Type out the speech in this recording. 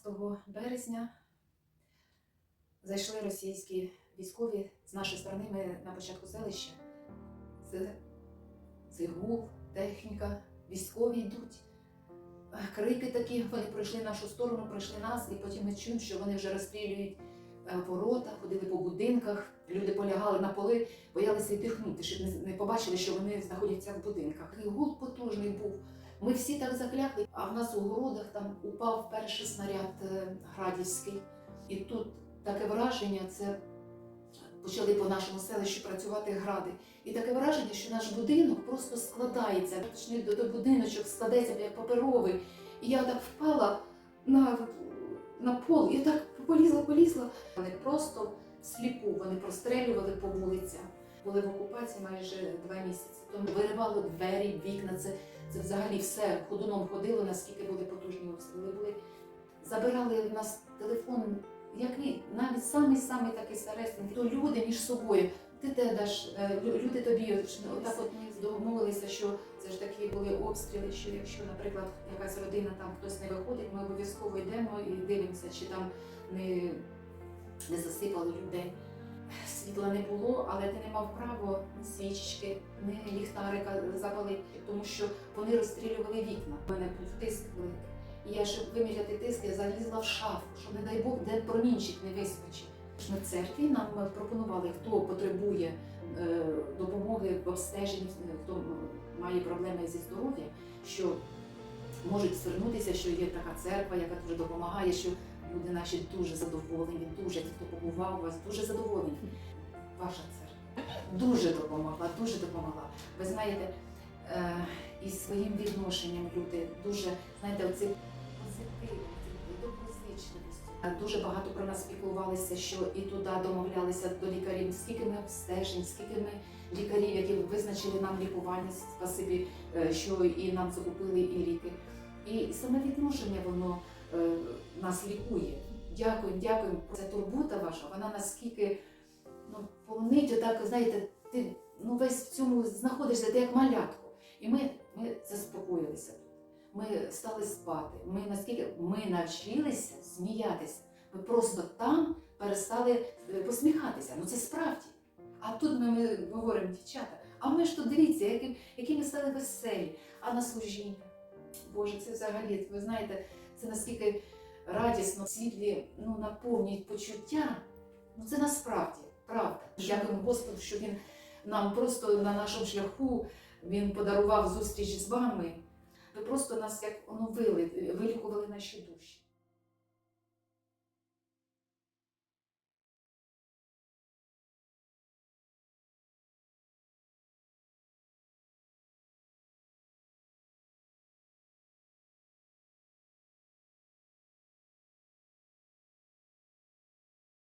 15 березня зайшли російські військові з нашої сторони. Ми на початку селища. Це, це техніка, військові йдуть. Крики такі, вони пройшли нашу сторону, пройшли нас, і потім ми чуємо, що вони вже розстрілюють е, ворота, ходили по будинках, люди полягали на поли, боялися віддихнути, щоб не побачили, що вони знаходяться в будинках. І гул потужний був. Ми всі так заклякли, а в нас у городах там упав перший снаряд е, градівський. І тут таке враження, це почали по нашому селищу працювати гради. І таке враження, що наш будинок просто складається. Точніше, до, будиночок складеться як паперовий. І я так впала на, на пол, і так полізла, полізла. Вони просто сліпу, вони прострелювали по вулицях. Були в окупації майже два місяці. Тому виривало двері, вікна. Це, це взагалі все ходуном ходило, наскільки були потужні обстріли. Були забирали в нас телефон, який навіть самий самий такий старесний, то люди між собою. Ти те даш, е, люди тобі отак от домовилися, що це ж такі були обстріли, що якщо, наприклад, якась родина там хтось не виходить, ми обов'язково йдемо і дивимося, чи там не, не засипали людей. Світла не було, але ти не мав права ні свічечки, ні ліхтарика запалити, тому що вони розстрілювали вікна. У мене був тиск великий. І я, щоб виміряти тиск, я залізла в шафу, що не дай Бог, де промінчик не вискочив. На церкві нам пропонували, хто потребує е, допомоги в обстеженні, хто має проблеми зі здоров'ям, що можуть звернутися, що є така церква, яка дуже допомагає, що люди наші дуже задоволені, дуже ті, хто побував у вас, дуже задоволені. Ваша церква дуже допомогла, дуже допомогла. Ви знаєте, е, і своїм відношенням люди дуже, знаєте, оцим позитивом, доброзичливістю. Дуже багато про нас спілкувалися, що і туди домовлялися до лікарів, скільки ми обстежень, скільки ми лікарів, які визначили нам лікування, спасибі, е, що і нам закупили і ліки. І саме відношення воно нас лікує. Дякую, дякую. Ця турбота ваша, вона наскільки ну, полонить, отак, знаєте, ти ну, весь в цьому знаходишся, ти як малятко. І ми, ми заспокоїлися. Ми стали спати. Ми наскільки ми навчилися сміятися. Ми просто там перестали е, посміхатися. Ну це справді. А тут ми, ми говоримо, дівчата, а ми ж тут дивіться, які, які ми стали веселі, а на служіння. Боже, це взагалі, ви знаєте, це наскільки радісно, світлі, ну, наповнюють почуття. Ну це насправді правда. Дякуємо Господу, що Він нам просто на нашому шляху Він подарував зустріч з вами. Ви просто нас як оновили, вилікували наші душі.